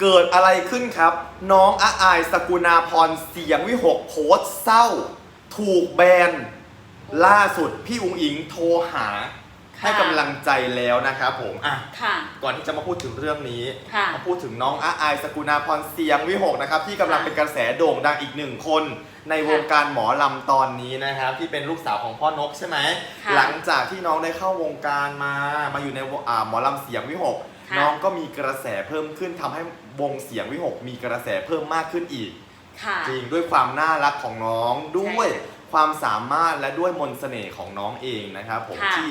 เกิดอะไรขึ้นครับ น้องอาอายสกุณาพรเสียงวิหกโพสต์เศร้า ถูกแบน ล่าสุดพี่อุ๋งอิงโทรหา ค่ะ ให้กำลังใจแล้วนะครับผมอะค่ะ ก่อนที่จะมาพูดถึงเรื่องนี้ ค่ะ มาพูดถึงน้องอาอายสกุณาพรเสียงวิหกนะครับ ที่กำลังค่ะเป็นกระแสโด่งดังอีกหนึ่งคน ในวงการหมอลำตอนนี้นะครับ ที่เป็นลูกสาวของพ่อนกใช่ไหมค่ะหลังจากที่น้องได้เข้าวงการมามาอยู่ในวงอ่าหมอลำเสียงวิหกค่ะ น้องก็มีกระแสเพิ่มขึ้นทำให้ วงเสียงวิหกมีกระแสเพิ่มมากขึ้นอีก ค่ะ จริงด้วยความน่ารักของน้องด้วยใช่ค่ะความสามารถและด้วยมนต์เสน่ห์ของน้องเองนะครับผมค่ะที่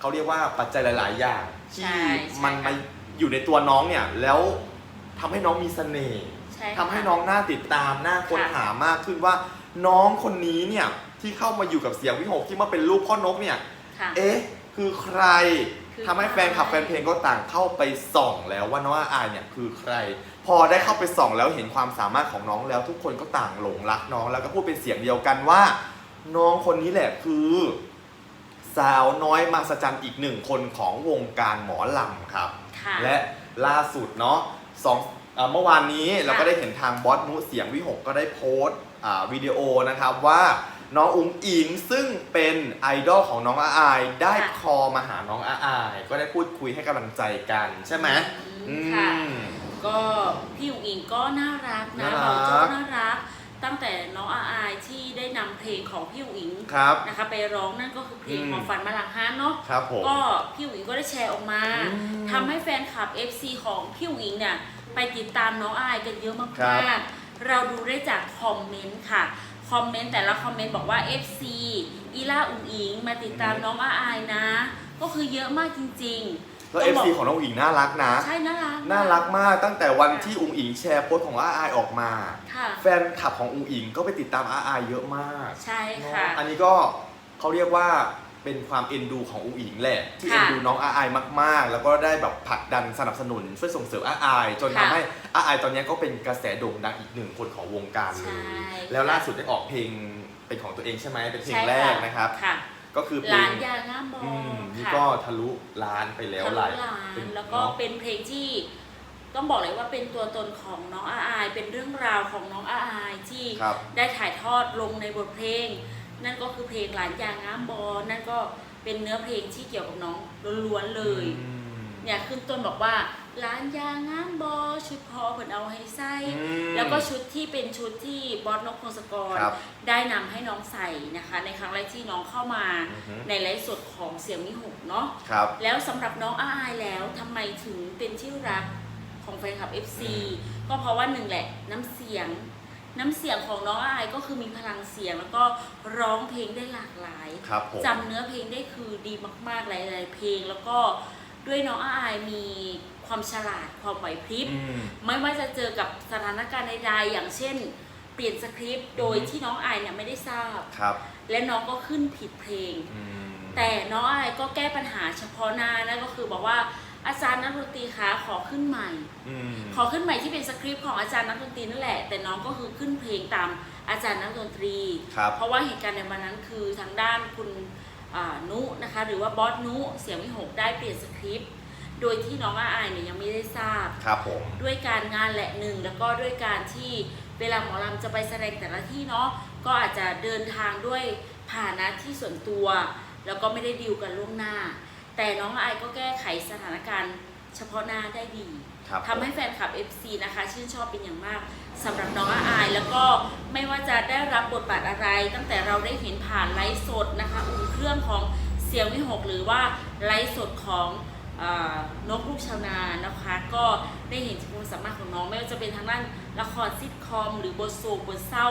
เขาเรียกว่าปัจจัยหลาย ๆ อย่าง ที่ใช่ใช่มันค่ะ มาอยู่ในตัวน้องเนี่ยแล้วทำให้น้องมีเสน่ห์ ใช่ค่ะ ทำให้น้องน่าติดตามน่าค้นค่ะหามากขึ้นว่า น้องคนนี้เนี่ยที่เข้ามาอยู่กับเสียงวิหกที่มาเป็นลูกพ่อนกเนี่ย ค่ะ เอ๊ะ คือใครคือ ทำให้ใครแฟนคลับแฟนเพลงก็ต่างเข้าไปส่องแล้วว่าน้องอาอายเนี่ยคือใคร พอได้เข้าไปส่องแล้วเห็นความสามารถของน้องแล้ว ทุกคนก็ต่างหลงรักน้องแล้วก็พูดเป็นเสียงเดียวกันว่า น้องคนนี้แหละคือ สาวน้อยมาสจันอีกหนึ่งคนของวงการหมอลำครับ ค่ะ และล่าสุดเนาะสองเอ่อเมื่อวานนี้เราก็ได้เห็นทางบอสนุเสียงวิหกก็ได้โพสต์อ่าวิดีโอนะครับว่า น้องอุ๋งอิงซึ่งเป็นไอดอลของน้องอาอาย ได้ค่ะคอมาหาน้องอาอาย ก็ได้พูดคุยให้กำลังใจกันใช่ไหมอือืมค่ะมก็พี่อุ๋งอิงก็น่ารักนะน่ารัก เราก็น่ารัก ตั้งแต่น้องอาอายที่ได้นำเพลงของพี่อุ๋งอิงครับ นะคะ ไปร้องนั่นก็คือเพลงอืม ของฝันมาหลังฮานเนาะ ครับผม ก็พี่อุ๋งอิงก็ได้แชร์ออกมาอืมทำให้แฟนคลับ FC ของพี่อุ๋งอิงเนี่ยไปติดตามน้องอายกันเยอะครัมากบ ๆเราดูได้จากคอมเมนต์ค่ะ คอมเมนต์แต่ละคอมเมนต์บอกว่า FC อีล่าอุ๋งอิง มาติดตามน้องอาอายนะ ก็คือเยอะมากจริงๆแล้วต้เองบกซีของน้องอุ๋งอิงน่ารักนะ ใช่น่ารัก น่ารักมากตั้งแต่วันที่อุ๋งอิงแชร์โพสต์ของอาอายออกมา ค่ะแฟนคลับของอุ๋งอิงก็ไปติดตามอาอายเยอะมากใช่ค่ะอันนี้ก็เขาเรียกว่า เป็นความเอ็นดูของอูอิงแหละที่ค่ะเอ็นดูน้องอาอายมากๆ แล้วก็ได้แบบผลักดันสนับสนุนช่วยส่งเสริมอาอาย จนค่ะทำให้อาอายตอนนี้ก็เป็นกระแสโด่งดังอีกหนึ่งคนของวงการเลใช่ยแล้วล่าสุดได้ออกเพลงเป็นของตัวเองใช่ไหมเป็นเพลงใช่แรกนะครับค่ะก็คือเพลร้างนยางามบออืมนี่ค่ะก็ทะลุล้านไปแล้วทะหลุลายล้านเป็นแล้วก็เนาะเป็นเพลงที่ต้องบอกเลยว่าเป็นตัวตนของน้องอาอาย เป็นเรื่องราวของน้องอาอายที่ครับได้ถ่ายทอดลงในบทเพลง นั่นก็คือเพลงหลานยางามบอนั่นก็เป็นเนื้อเพลงที่เกี่ยวกับน้องล้วนๆเลยอืมเนี่ยขึ้นต้นบอกว่าร้านยางามบอชุดพอเพิ่นเอาให้ใส่อืมแล้วก็ชุดที่เป็นชุดที่บอสนกพงศกรครับได้นำให้น้องใส่นะคะ ในครั้งแรกที่น้องเข้ามาอือฮึ ในไลฟ์สดของเสียงมิหุเนาะ ครับ แล้วสำหรับน้องอาอายแล้วทำไมถึงเป็นที่รักของแฟนคลับ FC ก็เพราะว่าหนึ่งแหละน้ำเสียง น้ำเสียงของน้องอาอายก็คือมีพลังเสียง แล้วก็ร้องเพลงได้หลากหลายครับผม จำเนื้อเพลงได้คือดีมากๆหลายๆเพลง แล้วก็ด้วยน้องอาอายมีความฉลาดความไหวพริบ อืม ไม่ว่าจะเจอกับสถานการณ์ใดๆ อย่างเช่น เปลี่ยนสคริปต์โดยอือฮึที่น้องอายเนี่ยไม่ได้ทราบ ครับและน้องก็ขึ้นผิดเพลง อืมแต่น้องอายก็แก้ปัญหาเฉพาะหน้านั่นก็คือบอกว่า อาจารย์นักดนตรีคะขอขึ้นใหม่ อืมขอขึ้นใหม่ที่เป็นสคริปต์ของอาจารย์นักดนตรีนั่นแหละ แต่น้องก็คือขึ้นเพลงตามอาจารย์นักดนตรี ครับ เพราะว่าเหตุการณ์ในวันนั้นคือทางด้านคุณอ่านุนะคะ หรือว่าบอสนุเสียงวิหกได้เปลี่ยนสคริปต์โดยที่น้องอาอายเนี่ยยังไม่ได้ทราบ ครับผม ด้วยการงานแหละหนึ่งแล้วก็ด้วยการที่เวลาหมอลำจะไปแสดงแต่ละที่เนาะก็อาจจะเดินทางด้วยพาหนะที่ส่วนตัว แล้วก็ไม่ได้ดิวกันล่วงหน้า แต่น้องอายก็แก้ไขสถานการณ์เฉพาะหน้าได้ดีครับทำให้แฟนคลับ FC นะคะ ชื่นชอบเป็นอย่างมากสำหรับน้องอาอาย แล้วก็ไม่ว่าจะได้รับบทบาทอะไร ตั้งแต่เราได้เห็นผ่านไลฟ์สดนะคะ อุ่นเครื่องของเสียงวิหกหรือว่าไลฟ์สดของเอ่อนกลูกชาวนานะคะ ก็ได้เห็นถึงความสามารถของน้องไม่ว่าจะเป็นทางด้านละครซิทคอม หรือบทโศกบทเศร้า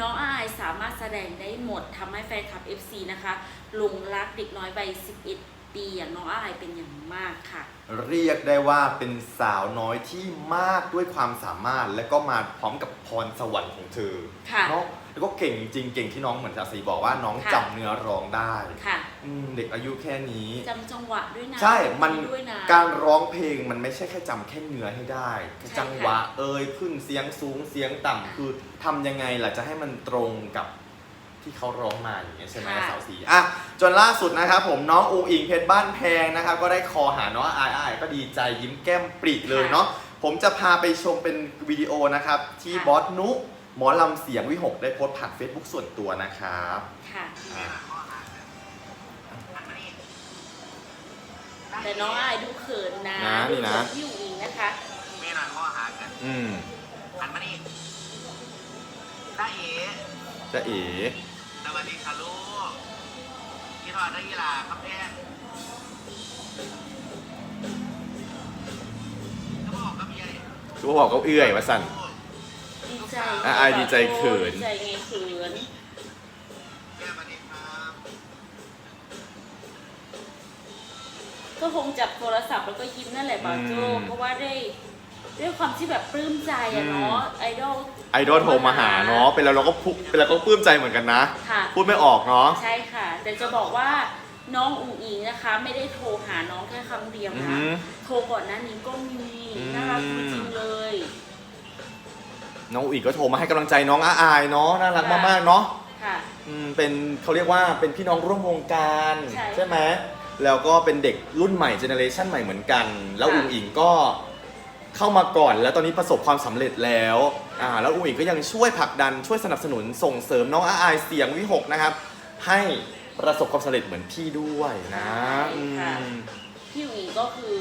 น้องอาอายสามารถแสดงได้หมดทำให้แฟนคลับ FC นะคะหลงรักเด็กน้อยวัย11 ปีอย่างน้องอาอายเป็นอย่างมากค่ะ เรียกได้ว่าเป็นสาวน้อยที่มากด้วยความสามารถ และก็มาพร้อมกับพรสวรรค์ของเธอค่ะเนาะแล้วก็เก่งจริงๆเก่งที่น้องเหมือนจาสีบอกว่าน้องค่ะ จำเนื้อร้องได้ค่ะอืมเด็กอายุแค่นี้ จำจังหวะด้วยนะใช่ มันด้วยนะ การร้องเพลงมันไม่ใช่แค่จำแค่เนื้อให้ได้แค่ใช่จังหวะค่ะเอ่ยขึ้นเสียงสูงเสียงต่ำคือทำยังไงล่ะจะให้มันตรงกับ ที่เขาร้องมาอย่างเงี้ยใช่ไหมค่ะ สาวสีอะจนล่าสุดนะครับผมน้องอูอิงเพชรบ้านแพงนะครับก็ได้คอหาน้องอายอายก็ดีใจยิ้มแก้มปริเลยเนาะผมจะพาไปชมเป็นวิดีโอนะครับ ที่ค่ะบอสนุหมอลำเสียงวิหกได้โพสต์ผ่าน Facebook ส่วนตัวนะครับค่ะ อ่าแต่น้องอายดูเขินนะนะดูนี่นะเขินพี่อุ๋งอิงนะคะ มีหน่อยข้อหากันอืมหันมานี่น้าเอ๋จะเอ๋ส วัสดีค่ะลูกคิดว่านักกีฬาครับแม่ก็บอกกับยายคือบอกเขาเอื้อยว่าสั่น ดีใจอะอายดีใจเขิน ดีใจไงเขินแม่สวัสดีครับก็คงจับโทรศัพท์แล้วก็ยิ้มนั่นแหละบาโจอืม เพราะว่าได้ ด้วยความที่แบบปลื้มใจอะเนาะไอดอล ไอดอลโทรมาหาเนาะเป็นแล้วเราก็พุเป็นแล้วก็ปลื้มใจเหมือนกันนะ ค่ะ พูดไม่ออกเนาะ ใช่ค่ะ แต่จะบอกว่าน้องอุ๋งอิงนะคะ ไม่ได้โทรหาน้องแค่ครั้งเดียวอือนะหือโทรก่อนหน้านี้ก็มีอืม น่ารักจริงๆเลย น้องอุ๋ยก็โทรมาให้กำลังใจน้องอาอายเนาะน่ารักค่ะ มากๆเนาะค่ะ อืมเป็นเขาเรียกว่าเป็นพี่น้องร่วมวงการใช่ไหมแล้วก็เป็นเด็กรุ่นใหม่เจเนอเรชันใหม่เหมือนกัน แล้วค่ะ อุ๋งอิงก็ เข้ามาก่อนแล้วตอนนี้ประสบความสำเร็จแล้วอ่าแล้วอุ๋งอิงก็ยังช่วยผลักดันช่วยสนับสนุนส่งเสริมน้องอาอายเสียงวิหกนะครับ ให้ประสบความสำเร็จเหมือนพี่ด้วยนะใช่ค่ะอืมพี่อุ๋งอิงก็คือ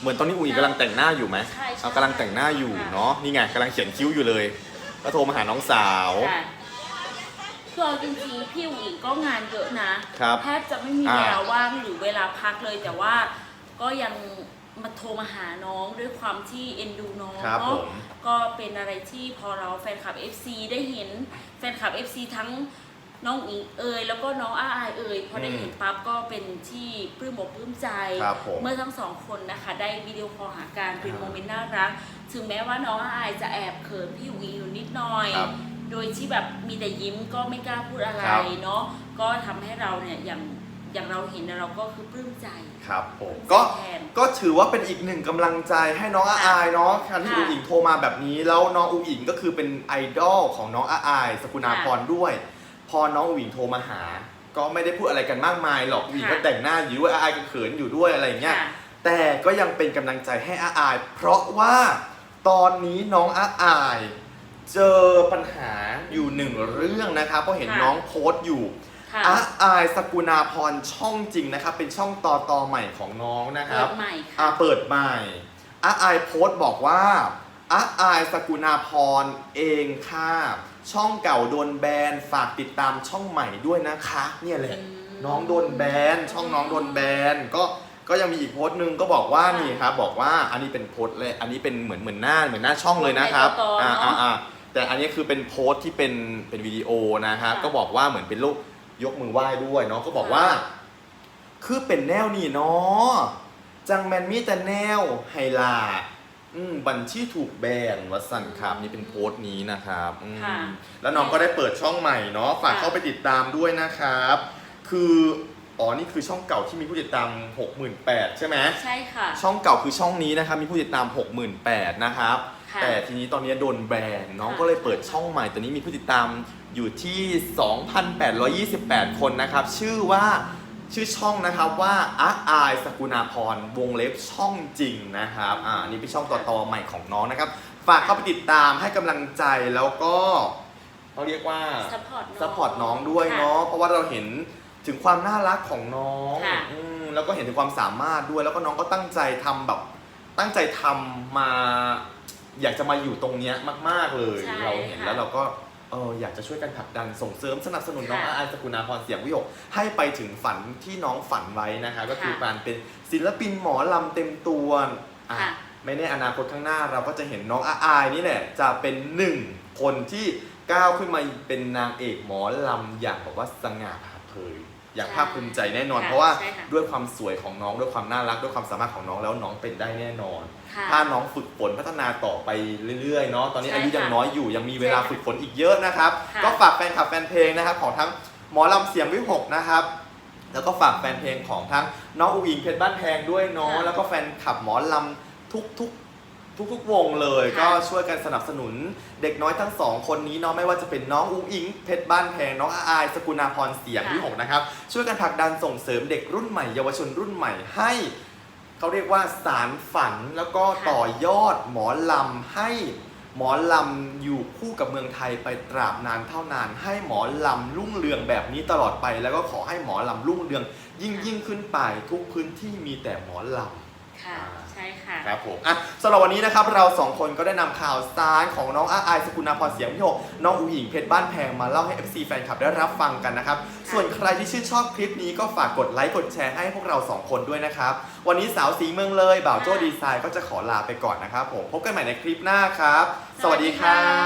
เหมือนตอนนี้อุ๋งอิงกำลังแต่งหน้าอยู่ไหมใช่ใช่ เอากำลังแต่งหน้าอยู่ค่ะเนาะนี่ไงกำลังเขียนคิ้วอยู่เลยก็โทรมาหาน้องสาว ค่ะคือเอาจริงๆพี่อุ๋งอิงก็งานเยอะนะครับแทบจะไม่มีอ่าเวลาว่างหรือเวลาพักเลยแต่ว่าก็ยัง มาโทรมาหาน้องด้วยความที่เอ็นดูน้องครับผเนาะมก็เป็นอะไรที่พอเราแฟนคลับ FC ได้เห็นแฟนคลับ FC ทั้งน้องอิงเอยแล้วก็น้องอาอายเอยพอได้เห็นปั๊บก็เป็นที่ปลื้มอกปลื้มใจ ครับผมเมื่อทั้งสองคนนะคะ ได้วิดีโอคอลหากันเป็นครับโมเมนต์น่ารัก ถึงแม้ว่าน้องอาอายจะแอบเขินพี่อุ๋งอิงอยู่นิดหน่อย ครับโดยที่แบบมีแต่ยิ้มก็ไม่กล้าพูดอะไรครับ เนาะก็ทำให้เราเนี่ยอย่าง อย่างเราเห็นเนี่ยเราก็คือปลื้มใจ ครับผมก็แทนก็ถือว่าเป็นอีกหนึ่งกำลังใจให้น้องอาอายเนาะการที่ค่ะอุ๋งอิงโทรมาแบบนี้ แล้วน้องอุ๋งอิงก็คือเป็นไอดอลของน้องอาอาย สกุณาพรด้วย พอน้องอุ๋งอิงโทรมาหา ก็ไม่ได้พูดอะไรกันมากมายหรอกอุ๋งอิงค่ะ ก็แต่งหน้าอยู่ด้วยอาอายก็เขินอยู่ด้วยอะไรอย่างเงี้ย ค่ะ แต่ก็ยังเป็นกำลังใจให้อาอาย เพราะว่าตอนนี้น้องอาอาย เจอปัญหาอยู่หนึ่งเรื่องนะครับเพราะเห็นค่ะน้องโพสต์อยู่ ค่ะอาอายสกุณาพรช่องจริงนะครับ เป็นช่องต่อต่อใหม่ของน้องนะคเปิรับดใหม่อาค่ะ เปิดใหม่อาอายโพสต์บอกว่าอาอายสกุณาพรเองค่ะ ช่องเก่าโดนแบนฝากติดตามช่องใหม่ด้วยนะคะ เนี่ยแหละ อืมน้องโดนแบนช่องน้องโดนแบนก็ก็ยังมีอีกโพสต์หนึ่งก็บอกว่าค่ะนี่ครับบอกว่าอันนี้เป็นโพสต์เลยอันนี้เป็นเหมือนเหมือนหน้าเหมือนหน้าช่องเลยนะครับในต่อๆอ่าเนอ่าอะอ่าแต่อันนี้คือเป็นโพสต์ที่เป็นเป็นวิดีโอนะครับค่ะ ก็บอกว่าเหมือนเป็นรูป ยกมือไหว้ด้วยเนาะก็บอกว่า คือเป็นแนวนี่เนาะจังแมนมีแต่แนวไฮลาอืมบัญชีถูกแบนวัสันครับนี่เป็นโพสต์นี้นะครับอืมค่ะแล้วน้องก็ได้เปิดช่องใหม่เนาะฝากค่ะ เข้าไปติดตามด้วยนะครับ คืออ๋อนี่คือช่องเก่าที่มีผู้ติดตาม 68,000ใช่ไหม ใช่ค่ะ ช่องเก่าคือช่องนี้นะครับมีผู้ติดตาม 68,000นะครับ ค่ะ แต่ทีนี้ตอนนี้โดนแบนน้องค่ะก็เลยเปิดช่องใหม่ตอนนี้มีผู้ติดตามอยู่ที่ 2,828 คนนะครับ ชื่อว่าชื่อช่องนะครับว่าอาร์อายสกุณาพรวงเล็บช่องจริงนะครับอ่าอันนี้เป็นช่องต่อต่อใหม่ของน้องนะครับ ฝากเข้าไปติดตามให้กำลังใจแล้วก็เขาเรียกว่าซัพพอร์ตน้องซัพพอร์ตน้องด้วยค่ะเนาะ เพราะว่าเราเห็นถึงความน่ารักของน้องค่ะ อืมแล้วก็เห็นถึงความสามารถด้วย แล้วก็น้องก็ตั้งใจทำแบบ ตั้งใจทำมา อยากจะมาอยู่ตรงเนี้ยมาก ๆเลยใช่เราเห็นค่ะแล้วเราก็เอออยากจะช่วยกันผลักดันส่งเสริมสนับสนุนน้องค่ะอาอายสกุณาพรเสียงวิหกให้ไปถึงฝันที่น้องฝันไว้นะคะ ก็คือค่ะการเป็นศิลปินหมอลำเต็มตัวอะค่ะไม่แน่อนาคตข้างหน้าเราก็จะเห็นน้องอาอายนี่แหละจะเป็นหนึ่งคนที่ก้าวขึ้นมาเป็นนางเอกหมอลำอย่างแบบว่าสง่าผ่าเผย อย่างใช่ภาคภูมิใจแน่นอนค่ะเพราะว่าใช่ค่ะด้วยความสวยของน้องด้วยความน่ารักด้วยความสามารถของน้องแล้วน้องเป็นได้แน่นอน ค่ะถ้าน้องฝึกฝนพัฒนาต่อไปเรื่อยๆเนาะตอนนี้ใช่อายุยังค่ะน้อยอยู่ยังมีเวลาใช่ค่ะฝึกฝนอีกเยอะนะครับ ค่ะ ก็ฝากแฟนคลับแฟนเพลงนะครับของทั้งหมอลำเสียงวิหกนะครับ แล้วก็ฝากแฟนเพลงของทั้งน้องอูอิงเพชรบ้านแพงด้วยเนาะค่ะแล้วก็แฟนคลับหมอลำทุกทุก ทุกทุกๆวงเลยค่ะก็ช่วยกันสนับสนุนเด็กน้อยทั้งสองคนนี้เนาะไม่ว่าจะเป็นน้องอูอิงเพชรบ้านแพงน้องอาอายสกุณาพรเสียงวิหกนะครับ ช่วยกันผลักดันส่งเสริมเด็กรุ่นใหม่เยาวชนรุ่นใหม่ให้ เขาเรียกว่าสารฝันแล้วก็ค่ะต่อยอดหมอลำให้หมอลำอยู่คู่กับเมืองไทยไปตราบนานเท่านาน ให้หมอลำรุ่งเรืองแบบนี้ตลอดไป แล้วก็ขอให้หมอลำรุ่งเรืองยิ่งยิ่งขึ้นไปทุกพื้นที่มีแต่หมอลำ ค่ะ ใช่ค่ะ ครับผมอะสำหรับวันนี้นะครับเราสองคนก็ได้นำข่าวสารของน้องอาอายสกุลนาพรเสียงพิโยน้องอุ๋งหญิงเพชรบ้านแพงมาเล่าให้ FC แฟนคลับได้รับฟังกันนะครับ ส่วนใครที่ชื่นชอบคลิปนี้ก็ฝากกดไลค์กดแชร์ให้พวกเราสองคนด้วยนะครับ วันนี้สาวสีเมืองเลยบ่าวโจ้ดีไซน์ก็จะขอลาไปก่อนนะครับผมพบกันใหม่ในคลิปหน้าครับ สวัสดีครับ